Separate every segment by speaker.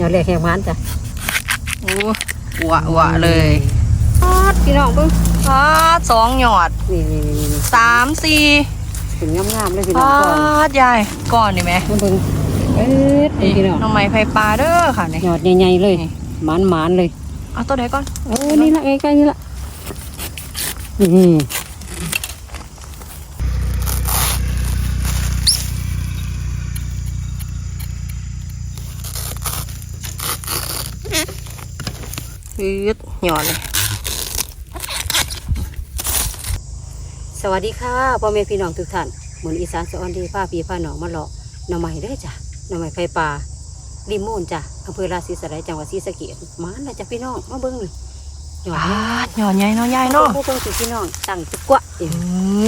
Speaker 1: ยอดแรกแหงมันจ้ะ
Speaker 2: โอ้หวะหวะเลย
Speaker 1: ปาดพี่น้องเบิ่ง
Speaker 2: ปาดสองหยอด
Speaker 1: นี่นี่นี่นี่
Speaker 2: สามสี่
Speaker 1: ถึงงามๆเลยพี่น้อ
Speaker 2: ปาง
Speaker 1: ก่อน
Speaker 2: ดยายก่อนนี่ไหม
Speaker 1: มาเบิ่งเอ็ดนี่พี่น้อง
Speaker 2: น้องไม้ไผ่ปลาเด้อค่ะนี่
Speaker 1: ยอดใหญ่ๆเลยหมานๆเลย
Speaker 2: เอาตัวไหนก่อน
Speaker 1: เออนี่ละใกล้ๆนี่ละนี่
Speaker 2: ยืดหยอดเลย
Speaker 1: สวัสดีค่ะพ่อแม่พี่น้องทุกท่านหมุนอีสานสะออนดีป้าพี่ป้าหนองมาเลาะหน่อไม้เด้อจ้ะหน่อไม้ไฟป่าริมมูนจ้ะอำเภอราศีสไลยจังหวัดศรีสะเกษมานนะจ้ะพี่น้องมาเบิ่งนี่ยอด
Speaker 2: ปา
Speaker 1: ใหญ่
Speaker 2: ดหยอดใหญ่เนาะยาย
Speaker 1: เนาะ
Speaker 2: เนาะ
Speaker 1: เบิ่งสิพี่น้องตั้งตะกวะเอง
Speaker 2: อืม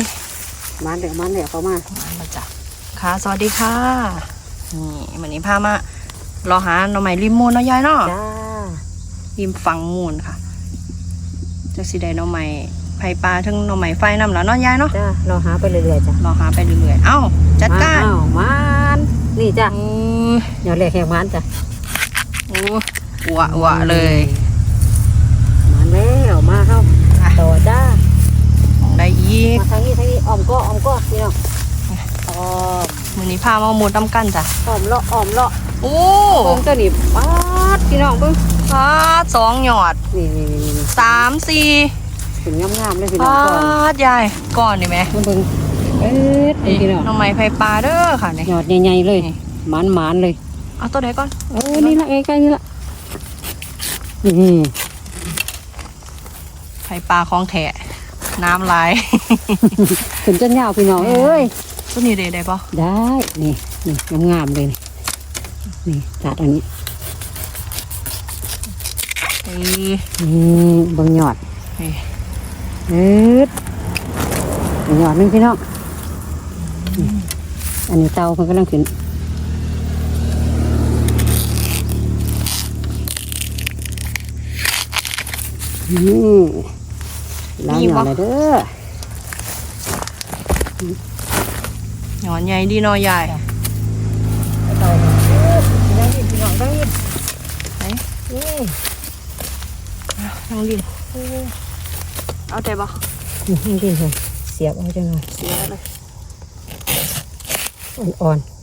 Speaker 1: มันเด้อมันเด้อเข้ามา
Speaker 2: มาจ้ะค่ะสวัสดีค่ะนี่วันนี้พามารอหาหน่อไม้ริมมูลเนาะยายเนาะ
Speaker 1: จ้า
Speaker 2: ริมฝั่งมูลค่ะจะสิได้หน่อไม้ไผ่ปลาทั้งหน่อไม้ไฟน้ำแล้วเนาะยายเนาะ
Speaker 1: จ้าเราหาไปเรื่อยๆจ้ะ
Speaker 2: รอหาไปเรื่อยๆเอ้าจัดการ
Speaker 1: อ้าวมันนี่จ้ะ
Speaker 2: อู้
Speaker 1: ยอดแรกแหงมันจ้ะ
Speaker 2: อู้หวะหวะเลย
Speaker 1: มันแล้วมาเข้า
Speaker 2: อะ
Speaker 1: ต่อจ้า
Speaker 2: ได้อีก
Speaker 1: มาทางนี้ทางนี้อ้อมก็อ้อมก็พี่น้องอ้อม
Speaker 2: มือนี้พามาหมุดน้ำกันจ้ะ
Speaker 1: อ้อมเลาะอ้อมเลาะ
Speaker 2: โอ้
Speaker 1: เบิ่งตัวนี้ปาดพี่น้องเบิ่ง
Speaker 2: ปาดสองหยอด
Speaker 1: นี่นี่นี่นี่
Speaker 2: สามสี่
Speaker 1: ถึงงามๆเลยพี่น้อ
Speaker 2: ปาง
Speaker 1: ก่อน
Speaker 2: ดยายก่อนนี่ไหม
Speaker 1: มาเบิ่งเอ็ดนี่พี่น้อง
Speaker 2: หน่อไม้ไผ่ปลาเด้อค่ะนี่
Speaker 1: ยอดใหญ่ๆเลย
Speaker 2: นี่
Speaker 1: หมานๆเลย
Speaker 2: เอาตัวไหนก่อน
Speaker 1: เออนี่ละใกล้ๆนี่ละนี่
Speaker 2: ไผ่ปลาของแท้น้ำลาย
Speaker 1: ขึ้นจนยาวพี่น้องเอ้ย
Speaker 2: ตัวนี้ได้ได้ปะ
Speaker 1: ได้นี่นี่งามๆเลยนี่นี่ตัดอันนี้
Speaker 2: เอ้ย
Speaker 1: นี่เบิ่งยอด
Speaker 2: นี่
Speaker 1: เอ็ดหยอดหนึงพี่น้องนี่อันนี้เตามันกำลังขึ้นนี่ล้างหยอดเลยเด้อ
Speaker 2: หยอนใหญ่ดีเนาะยาย
Speaker 1: เตาได้ยินพี่น้องได้ยิน
Speaker 2: ไหน
Speaker 1: นี่
Speaker 2: น้องดินเอาได้ปะ
Speaker 1: นี่ให้ดีเลยเสียบเอาจังเลย
Speaker 2: เสียเลย
Speaker 1: อ่อนๆ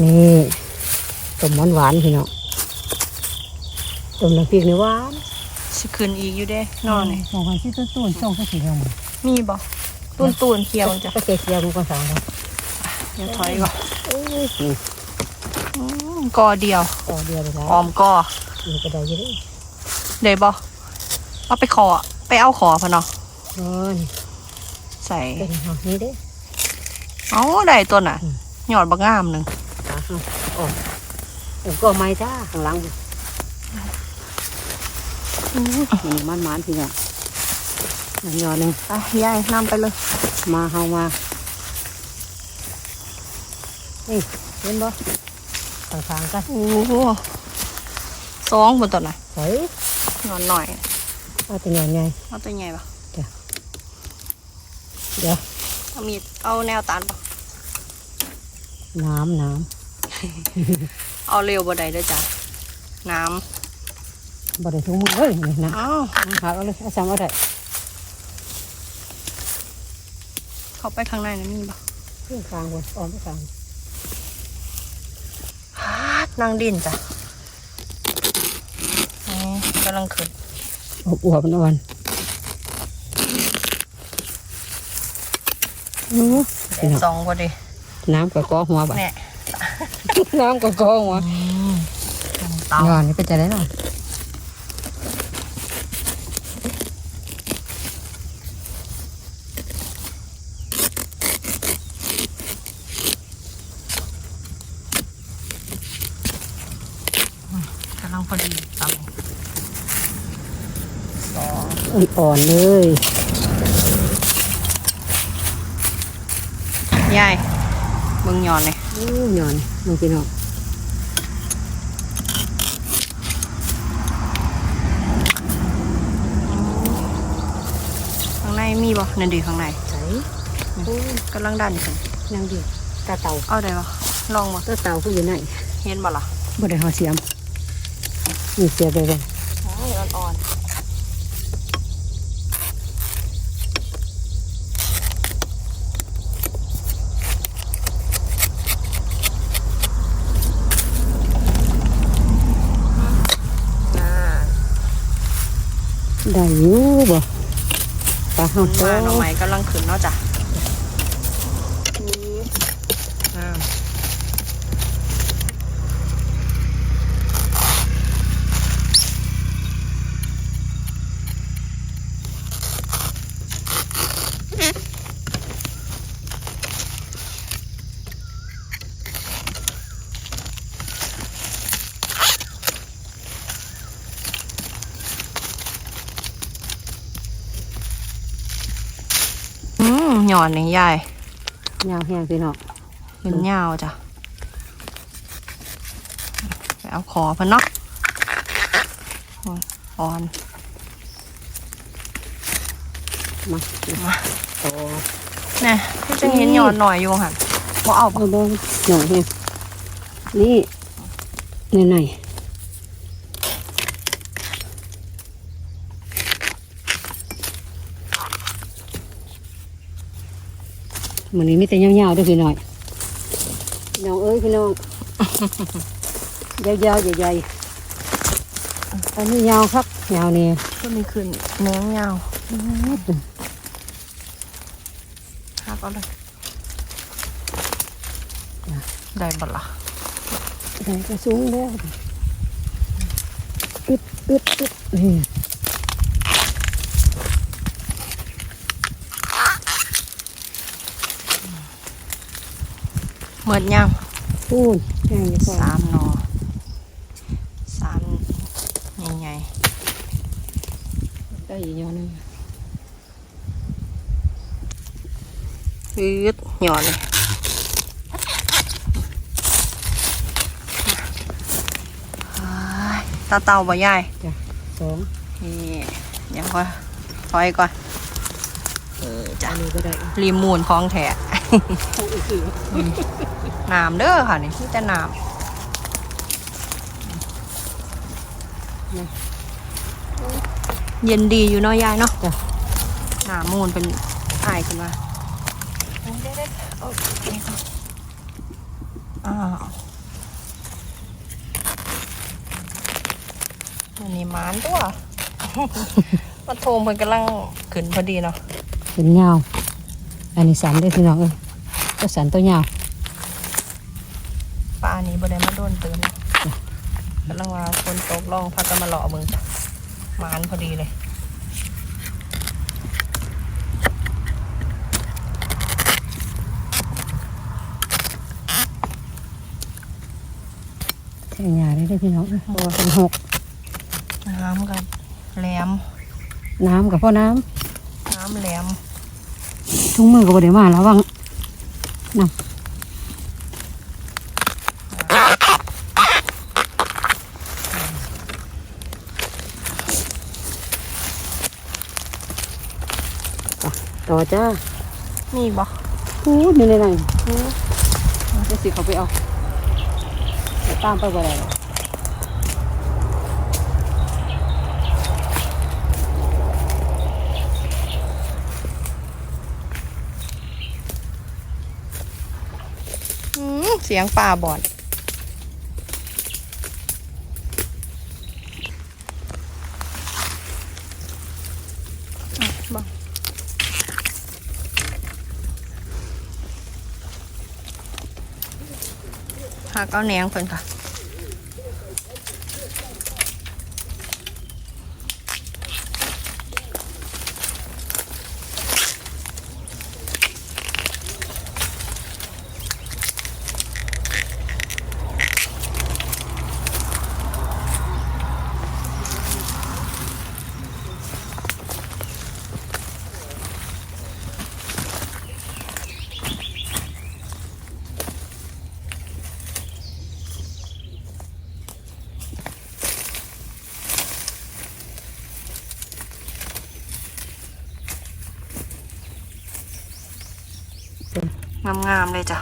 Speaker 1: นี่ต้มหวานๆพี่น้องต้มน้ำพริกนี่หวาน
Speaker 2: สิขึ้นอีกอยู่เด้นอนนี่
Speaker 1: สองพันที่ต้นต้นส่งก็สีเงา
Speaker 2: มีบ่ตูนตูนๆเคียวจ้ะ
Speaker 1: ก็เกียวมันก็สองครับ
Speaker 2: เดี๋ยวถอยก่อน
Speaker 1: โอ้ยนี่
Speaker 2: อืม กอเดียว
Speaker 1: ต่อเดียวเลยนะ
Speaker 2: ออมกอ
Speaker 1: นี่ก็ได้อยังไง
Speaker 2: ได้บ่เอาไปขอ ไปเอาขอพะเนาะ
Speaker 1: นอน
Speaker 2: ใส่
Speaker 1: เป็นหอนี่เด้
Speaker 2: เอาได้ตัวน่ะ
Speaker 1: อืม
Speaker 2: หยอดบักงามหนึ่ง
Speaker 1: ขาเขาออกผมก็ไม้จ้าข้างหลังนี่มันมันๆพี่น้องอันยอดหนึ่ง
Speaker 2: อะยายนำไปเลย
Speaker 1: มาเฮามานี่เห็นบ่ ต่างๆกัน
Speaker 2: โอ้โหสองบนตัวน่ะ
Speaker 1: เฮ้ย
Speaker 2: หยอดหน่อย
Speaker 1: เอาแต่หย่อนใหญ่
Speaker 2: เอาตัวใหญ่ปะ
Speaker 1: เดี๋ยว
Speaker 2: เอามีดเอาแนวตันปะ
Speaker 1: น้ำน้
Speaker 2: เอาเร็วบ่ได้เด้อจ้ะน้ำ
Speaker 1: บ่ได้ถุงมือเอ้ยนี่นะำ
Speaker 2: อ้าว
Speaker 1: หาเอาเลยเอาซ้ำเอาได้
Speaker 2: เข้าไปข้างในนะมีปะ
Speaker 1: ขึ้นกลางบนออมไปกลาง
Speaker 2: ฮาด นางดินจ้ะนี่กำลังขึ้น
Speaker 1: อบอวบมันอ่อนนู้
Speaker 2: เดี๋ยวสองพอดี
Speaker 1: น้ำกับกอหัวบ่
Speaker 2: เนี่ย
Speaker 1: น้ำกับกอหัว
Speaker 2: เตา
Speaker 1: ย้อนนี่เป็นจะได้หรอ
Speaker 2: ลังพอดีเตาสอง
Speaker 1: อ่อนๆเลย
Speaker 2: ยายเบิ่งหยอนเลย
Speaker 1: อู้ย้อนน้องพี่น้อง
Speaker 2: ข้างในมีบ่นั่นดีข้างใน
Speaker 1: ใส่
Speaker 2: กำลังดันขึ้น
Speaker 1: นางดีตาเต่า
Speaker 2: เอาได้ปะลองมา
Speaker 1: ตาเต่าผู้อยู่ไหน
Speaker 2: เห็นบ่ล่ะ
Speaker 1: บ่ได้หาเสียม นี่เสียไปเลย
Speaker 2: โอ้ยอ่อนๆอ่า
Speaker 1: ได้อยู่บ่ปลา
Speaker 2: คุ
Speaker 1: เฮา
Speaker 2: ณ
Speaker 1: โต
Speaker 2: มาหน่อไม้กำลังขึ้นเนาะจ้ะอ่า อืม หย่อนนี่ยาย
Speaker 1: ยาวแห้งพี่น้อง
Speaker 2: เป็นยาวจ้ะไปเอาคอเพิ่นเนาะโอ้ยอ่อน
Speaker 1: มา
Speaker 2: มา
Speaker 1: ต่อ
Speaker 2: แน่พี่จะเห็นหย่อนหน่อยอยู่หันบ่เอา
Speaker 1: เอาบ่หน่อยแห้งนี่นี่ไหน มันนี้มีแต่ยาวๆเด้วยพี่น้อยพี่น้องเอ้ยพี่น้อง ยาวๆใหญ่ๆอันนี้ยาวครับยาวเนี่ย
Speaker 2: ก็มีขึ้นแหนงยาวหักเอาเลยได้บ่ล่ะ
Speaker 1: ได้ก็สูงแล้วอึดอึดอึดนี่
Speaker 2: เหมือนยัง
Speaker 1: พูนง่ายกว่า
Speaker 2: สามหนอสามใหญ่
Speaker 1: ได้อีกอยางหนึง
Speaker 2: ๆยืดหย่อนเลยอ้ายตาเต่าบ่ยาย
Speaker 1: สอง
Speaker 2: นี่เดี๋ยวก็ถอยก่อน เออจ้ะ
Speaker 1: อันนี้ก็ได้
Speaker 2: รีมูนของแท้
Speaker 1: ของอีกที
Speaker 2: น้ำเด้อค่ะนี่ที่จะน้ำเย็นดีอยู่เนาะยายเนาะ
Speaker 1: จ้ะ
Speaker 2: น้ำมูนเป็นอายขึ้นมาอ้าวอันนี้หมานตัวมาโทมเพิ่นกำลังขึ้นพอดีเนาะ
Speaker 1: เป็นยาวอันนี้สันได้อพี่น้องเอ้ยก็สันตัวยาว
Speaker 2: ปลานี้บ่ได้มาโดนเตือนเนาะกำลังว่าฝนตกลองพักกันมาหล่อมึงหมานพอดีเลย
Speaker 1: แท่งยาได้ได้อพี่น้องเอ้ยเพราะว่าเป็นหก
Speaker 2: น้ำกับแหลม
Speaker 1: น้ำกับพ่อน้
Speaker 2: น้ำแหลมำ
Speaker 1: ทุ่งมือก็บ่ได้มาแล้ววังน้ำต่อจ้า
Speaker 2: นี่บ่
Speaker 1: พูดนี่เลยหน่อยจะสิเขาไปเอาเดี๋ยวตามไปบ่ได้หรอก
Speaker 2: อืม เสียงป่าบอดอะบ่หักเอาแหนงเพิ่นค่ะ งามๆเลยจ้ะ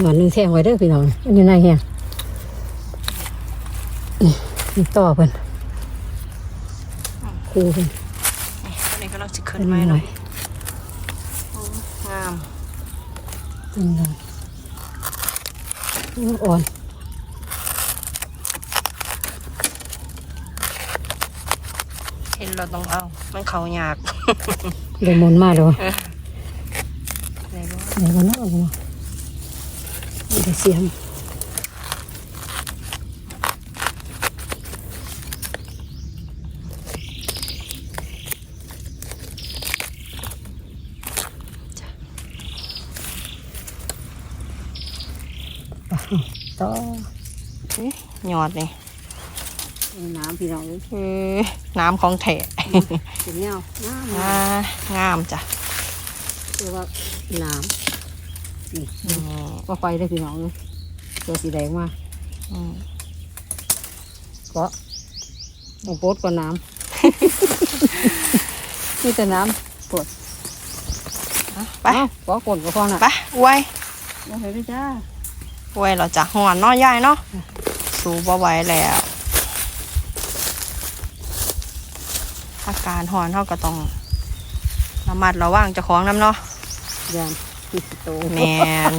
Speaker 1: หนอนหนึ่งแทงไว้เด้อพี่น้องอันนี้นายแฮง นี่นี่ต่อเพิ่นครูเพิ่น
Speaker 2: อันนี้ก็เราจะขึ้นไม้หน่อยงาม
Speaker 1: อันนี้อ่อน
Speaker 2: เห็นเราต้องเอา มันเขายาก
Speaker 1: เลมอนมาแล้ว
Speaker 2: ไหนรู้
Speaker 1: ไหนวันนั้นออกมาเดี๋ยวเสียง ต่อ
Speaker 2: หยอดนี่
Speaker 1: น้ำพี่น้องเลย
Speaker 2: เออน้ำของแท้
Speaker 1: เป็นเงาน้ำ
Speaker 2: อ่างามจ้ะ
Speaker 1: เรียกว่าน้ำนี่
Speaker 2: อืม
Speaker 1: ก็ไฟได้พี่น้องเลยตัวสีแดงมา
Speaker 2: อืม
Speaker 1: ก็ต้องโพดกว่าน้ำนี่แต่น้ำปวด
Speaker 2: อะไป
Speaker 1: เอ้าก็กดก็พอน่ะ
Speaker 2: ไปอวย
Speaker 1: มาเห็นด้วยจ้า
Speaker 2: อวยเราจะหอนเนาะยายเนาะสูบไหว้แล้ว อาการหอนเท่าก็ต้องระมัดระวังเจะของน้ำเนาะ
Speaker 1: ยามติดโต
Speaker 2: แมน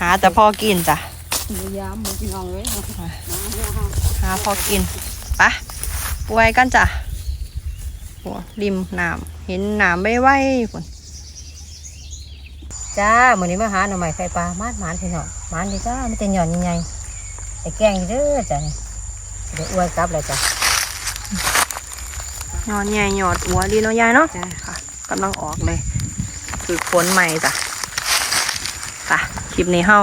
Speaker 2: หาแต่พอกินจ้ะ
Speaker 1: มือยามมือพี่น้องเลยเอามาเนี่ยค่ะ
Speaker 2: หาพอกินไปะอวยกันจ้ะโอ้ริมน้ำเห็นน้ำไม่ไหวฝน
Speaker 1: จ้ามื้อนี้มาหาหน่อไม้ไข่ปลามาดหมานพี่น้องหมานดีจ้าไม่แต่หย่อนใหญ่ๆแต่แกงอยู่เด้อจ้ะนี่เดี๋ยวอวยกลับเลยจ้ะ
Speaker 2: ยอดใหญ่ยอดหัวดีเนาะยายเนาะ
Speaker 1: จ้า
Speaker 2: ค่ะกำลังออกเลย คือฝนใหม่จ้ะไปคลิปนี้เฮา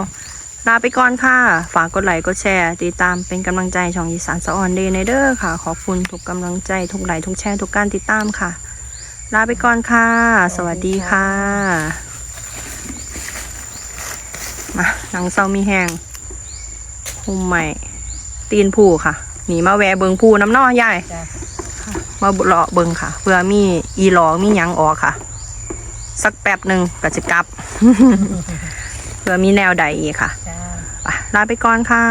Speaker 2: ลาไปก่อนค่ะ ฝากกดไลค์กดแชร์ ติดตามเป็นกำลังใจช่องอีสานสะออนเดย์ในเด้อค่ะ ขอบคุณทุกกำลังใจทุกไลค์ทุกแชร์ทุกการติดตามค่ะ ลาไปก่อนค่ะ สวัสดีค่ะ มา หนังเซามีแหงคุมใหม่ ตีนผูค่ะ หนีมาแวะเบิงผูน้ำเนอยาย
Speaker 1: จ้า
Speaker 2: มาเลาะเบิงค่ะ เพื่อมีอีหลอมีหยังออกค่ะ สักแป๊บหนึ่งก็จะกลับ เพื่อมีแนวใดอีกค่ะ
Speaker 1: จ้า
Speaker 2: ไปลาไปก่อนค่ะ